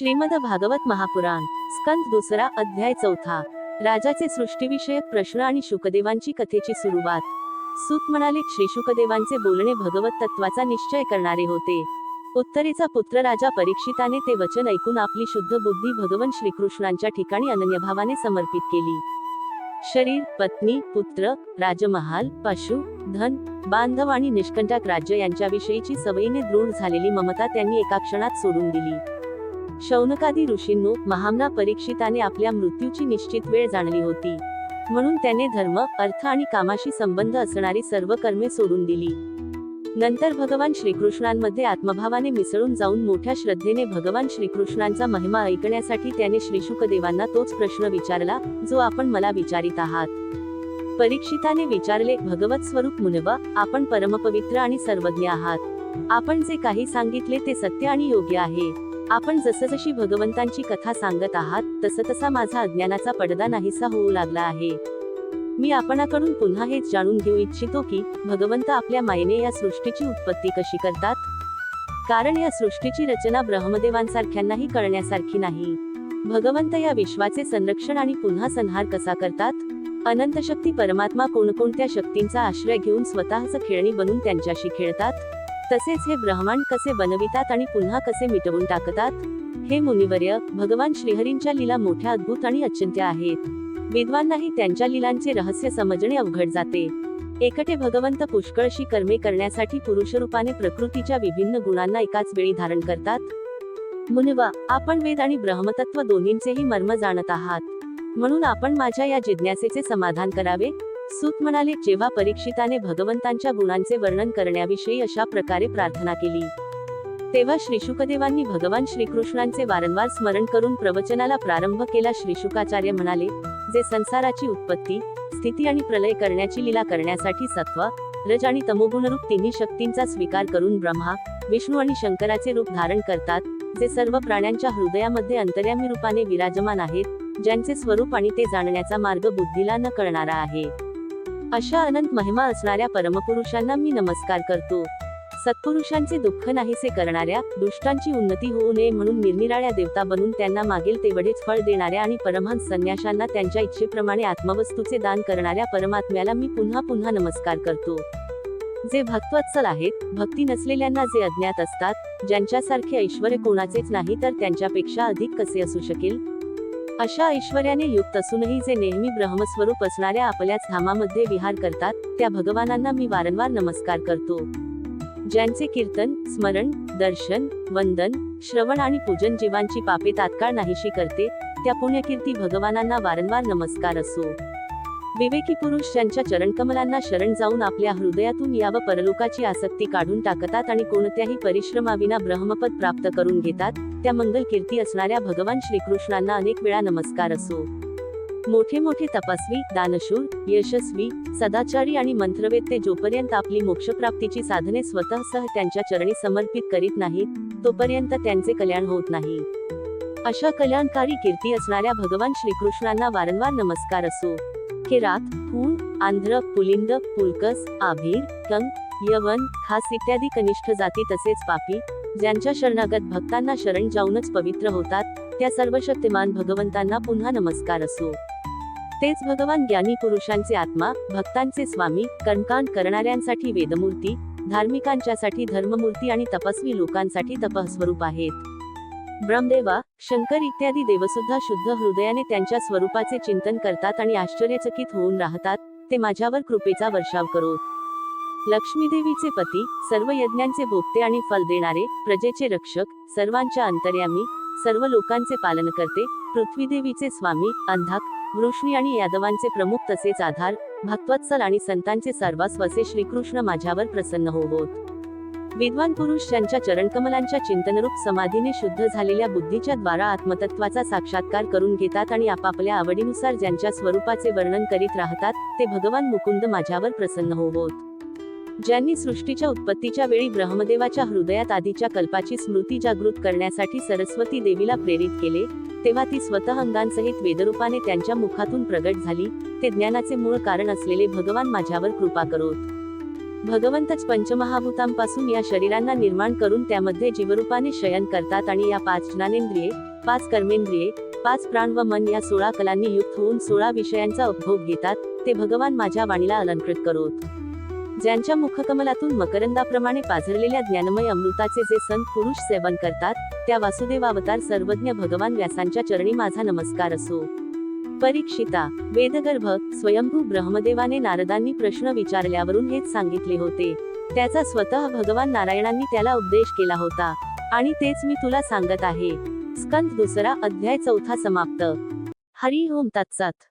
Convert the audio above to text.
श्रीमद भागवत महापुराण स्कंद दुसरा अध्याय चौथा. राजाचे सृष्टीविषयक प्रश्न आणि शुकदेवांची कथेची सुरुवात. सुत म्हणाले श्री शुकदेवांचे बोलणे भगवत तत्वाचा निश्चय करणारे होते. उत्तरेचा पुत्र राजा परीक्षिताने ते वचन ऐकून आपली शुद्ध बुद्धी भगवन श्रीकृष्णांच्या ठिकाणी अनन्यभावाने समर्पित केली. शरीर पत्नी पुत्र राजमहाल पशु धन बांधव आणि निष्कंटक राज्य यांच्याविषयीची सवयीने दृढ झालेली ममता त्यांनी एका क्षणात सोडून दिली. शौनकादी ऋषींनो महामना परीक्षिताने आपल्या मृत्यूची निश्चित वेळ जाणली होती. म्हणून त्याने धर्म अर्थ आणि कामाशी संबंध असणारी सर्व कर्मे सोडून दिली. नंतर भगवान श्रीकृष्णांमध्ये आत्मभावाने मिसळून जाऊन मोठ्या श्रद्धेने भगवान श्रीकृष्णांचा महिमा ऐकण्यासाठी त्याने श्रीशुकदेवांना तोच प्रश्न विचारला जो आपण मला विचारित आहात. परीक्षिताने विचारले भगवत स्वरूप मुनवा आपण परमपवित्र आणि सर्वज्ञ आहात. आपण जे काही सांगितले ते सत्य आणि योग्य आहे. आपण जसजशी भगवंतांची कथा सांगत आहात तसतसा माझा अज्ञानाचा पडदा नाहीसा होऊ लागला आहे. मी आपणाकडून पुन्हा हेच जाणून घेऊ इच्छितो की भगवंत आपल्या मायेने या सृष्टीची उत्पत्ती कशी करतात? कारण या सृष्टीची रचना ब्रह्मदेवांसारख्यांनाही कळण्यासारखी नाही. भगवंत या विश्वाचे संरक्षण आणि पुन्हा संहार कसा करतात? अनंत शक्ती परमात्मा कोणकोणत्या शक्तींचा आश्रय घेऊन स्वतःच खेळणी बनून त्यांच्याशी खेळतात? तसेच हे ब्रह्मांड कसे बनवितात आणि पुन्हा कसे मिटवून टाकतात? हे मुनिवर्य भगवान श्रीहरींच्या लीला मोठ्या अद्भुत आणि अचिंत्य आहेत. विद्वांनाही त्यांच्या लीलांचे रहस्य समजणे अवघड जाते. एकटे भगवंत पुष्कळशी कर्मे करण्यासाठी पुरुषरूपाने प्रकृतीच्या विभिन्न गुणांना एकाच वेळी धारण करतात. मुनिवा आपण वेद आणि ब्रह्मतत्व दोन्हींचेही मर्म जाणत आहात. म्हणून आपण माझ्या या जिज्ञासेचे समाधान करावे. सूत म्हणाले जेव्हा परीक्षिताने भगवंतांच्या गुणांचे वर्णन करण्याविषयी अशा प्रकारे प्रार्थना केली तेव्हा श्रीशुकदेवांनी भगवान श्रीकृष्णांचे वारंवार स्मरण करून प्रवचनाला प्रारंभ केला. श्रीशुकाचार्य म्हणाले जे संसाराची उत्पत्ती स्थिती आणि प्रलय करण्याची लीला करण्यासाठी सत्व रज आणि तमोगुणरूप तिन्ही शक्तींचा स्वीकार करून ब्रह्मा विष्णू आणि शंकराचे रूप धारण करतात जे सर्व प्राण्यांच्या हृदयामध्ये अंतर्यामी रूपाने विराजमान आहेत ज्यांचे स्वरूप आणि ते जाणण्याचा मार्ग बुद्धीला न कळणारा आहे. अशा अनंत महिमा असणाऱ्या परमपुरुषांना मी नमस्कार करतो. सत्पुरुषांचे दुःख नाहीसे करणाऱ्या दुष्टांची उन्नती होऊ नये म्हणून निरनिराळ्या देवता बनून त्यांना मागेल तेवढेच फळ देणाऱ्या आणि परमहंस संन्याशांना त्यांच्या इच्छेप्रमाणे आत्मवस्तूचे दान करणाऱ्या परमात्म्याला मी पुन्हा पुन्हा नमस्कार करतो. जे भक्तवत्सल आहेत भक्ती नसलेल्यांना जे अज्ञात असतात ज्यांच्यासारखे ऐश्वर कोणाचेच नाही तर त्यांच्यापेक्षा अधिक कसे असू शकेल? अशा ऐश्वर्याने युक्त असूनही जे नेहमी ब्रह्मस्वरूप असणाऱ्या आपल्याच धामामध्ये विहार करतात त्या भगवानांना मी वारंवार नमस्कार करतो. ज्यांचे कीर्तन स्मरण दर्शन वंदन श्रवण आणि पूजन जीवांची पापे तात्काळ नाहीशी करते त्या पुण्यकीर्ती भगवानांना वारंवार नमस्कार असो. विवेकी पुरुष ज्यांच्या चरणकमलांना शरण जाऊन आपल्या हृदयातून या व परलोकाची आसक्ती काढून टाकतात आणि कोणत्याही परिश्रमाविना ब्रह्मपद प्राप्त करून घेतात त्या मंगल कीर्ती असणाऱ्या भगवान श्रीकृष्णांना अनेक वेळा नमस्कार असो. मोठे मोठे तपस्वी दानशूर यशस्वी सदाचारी आणि मंत्रवेत्ते जोपर्यंत आपली मोक्षप्राप्तीची साधने स्वतःसह त्यांच्या चरणी समर्पित करीत नाहीत तोपर्यंत त्यांचे कल्याण होत नाही. अशा कल्याणकारी कीर्ती असणाऱ्या भगवान श्रीकृष्णांना वारंवार नमस्कार असो. केरात हूण आंध्र पुलिंद पुलकस आभीर कंग यवन खास इत्यादी कनिष्ठ जाती तसेच पापी ज्यांच्या शरणागत भक्तांना शरण जाऊनच पवित्र होतात त्या सर्व शक्तिमान भगवंतांना पुन्हा नमस्कार असो. तेच भगवान ज्ञानी पुरुषांचे आत्मा भक्तांचे स्वामी कर्मकांड करणाऱ्यांसाठी वेदमूर्ती धार्मिकांच्यासाठी धर्ममूर्ती आणि तपस्वी लोकांसाठी तपस्वरूप आहेत. ब्रह्मदेवा शंकर इत्यादी देवसुद्धा शुद्ध हृदयाने त्यांच्या स्वरूपाचे चिंतन करतात आणि आश्चर्यचकित होऊन राहतात ते माझ्यावर कृपेचा वर्षाव करो. लक्ष्मीदेवीचे पती सर्व यज्ञांचे भोगते आणि फल देणारे प्रजेचे रक्षक सर्वांच्या अंतर्यामी सर्व लोकांचे पालन करते पृथ्वीदेवीचे स्वामी अंधाक वृष्णी आणि यादवांचे प्रमुख तसेच आधार भक्तवत्सल आणि संतांचे सर्वस्व असे श्रीकृष्ण माझ्यावर प्रसन्न होवोत. विद्वान पुरुष ज्यांच्या चरणकमलांच्या चिंतनरूप समाधीने शुद्ध झालेल्या बुद्धीच्या द्वारा आत्मतत्वाचा साक्षात्कार करून घेतात आणि आपापल्या आवडीनुसार ज्यांच्या स्वरूपाचे वर्णन करीत राहतात ते भगवान मुकुंद माझ्यावर प्रसन्न होवोत. ज्यांनी सृष्टीच्या उत्पत्तीच्या वेळी ब्रह्मदेवाच्या हृदयात आधीच्या कल्पाची स्मृती जागृत करण्यासाठी सरस्वती देवीला प्रेरित केले तेव्हा ती स्वतः अंगांसहित वेदरूपाने त्यांच्या मुखातून प्रगट झाली ते ज्ञानाचे मूळ कारण असलेले भगवान माझ्यावर कृपा करोत. भगवंतच पंचमहाभूतांपासून या शरीरांना निर्माण करून त्यामध्ये जीवरूपाने शयन करतात आणि या पाच ज्ञानेंद्रिये पाच कर्मेंद्रिये पाच प्राण व मन या सोळा कलांनी युक्त होऊन सोळा विषयांचा उपभोग घेतात ते भगवान माझ्या वाणीला अलंकृत करोत. ज्यांच्या मुखकमलातून मकरंदाप्रमाणे पाझरलेल्या ज्ञानमय अमृताचे जे संत पुरुष सेवन करतात त्या वासुदेवावतार सर्वज्ञ भगवान व्यासांच्या चरणी माझा नमस्कार असो. परीक्षिता वेदगर्भ स्वयंभू ब्रह्मदेवाने नारदांनी प्रश्न विचारल्यावरून हेच सांगितले होते. त्याचा स्वतः भगवान नारायणांनी त्याला उपदेश केला होता. आणि तेच मी तुला सांगत आहे. स्कंद दुसरा अध्याय चौथा समाप्त. हरी होम तत्सत.